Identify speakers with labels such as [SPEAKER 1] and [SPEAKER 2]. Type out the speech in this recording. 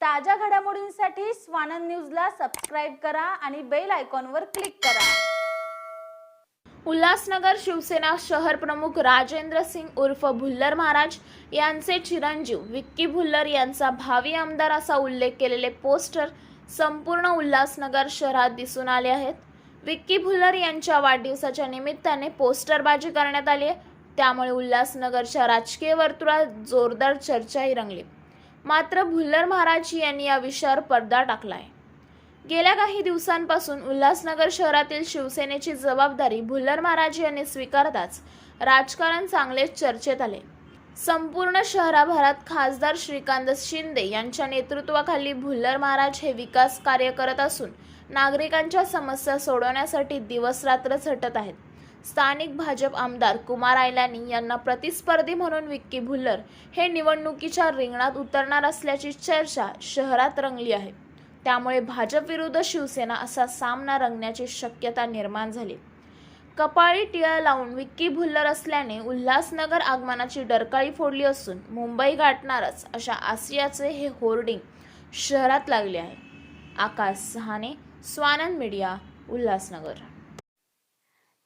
[SPEAKER 1] ताज्या घडामोडींसाठी स्वानंद न्यूजला सबस्क्राईब करा आणि बेल आयकॉनवर क्लिक करा.
[SPEAKER 2] उल्हासनगर शिवसेना शहर प्रमुख राजेंद्र सिंग उर्फ भुल्लर महाराज यांचे चिरंजीव विक्की भुल्लर यांचा भावी आमदार असा उल्लेख केलेले पोस्टर संपूर्ण उल्हासनगर शहरात दिसून आले आहेत. विक्की भुल्लर यांच्या वाढदिवसाच्या निमित्ताने पोस्टरबाजी करण्यात आली आहे. त्यामुळे उल्हासनगरच्या राजकीय वर्तुळात जोरदार चर्चाही रंगली. मात्र भुल्लर महाराज यांनी या विषयावर पडदा टाकला आहे गेल्या काही दिवसांपासून उल्हासनगर शहरातील शिवसेनेची जबाबदारी भुल्लर महाराज यांनी स्वीकारताच राजकारण चांगलेच चर्चेत आले. संपूर्ण शहराभरात खासदार श्रीकांत शिंदे यांच्या नेतृत्वाखाली भुल्लर महाराज हे विकास कार्य करत असून नागरिकांच्या समस्या सोडवण्यासाठी दिवसरात्र झटत आहेत. स्थानिक भाजप आमदार कुमार आयलानी यांना प्रतिस्पर्धी म्हणून विक्की भुल्लर हे निवडणुकीच्या रिंगणात उतरणार असल्याची चर्चा शहरात रंगली आहे. त्यामुळे भाजप विरुद्ध शिवसेना असा सामना रंगण्याची शक्यता निर्माण झाली. कपाळी टिळा लावून विक्की भुल्लर असल्याने उल्हासनगर आगमनाची डरकाळी फोडली असून मुंबई गाठणारच अशा आसियाचे हे होर्डिंग शहरात लागले आहे. आकाश सहाने स्वानंद मीडिया उल्हासनगर.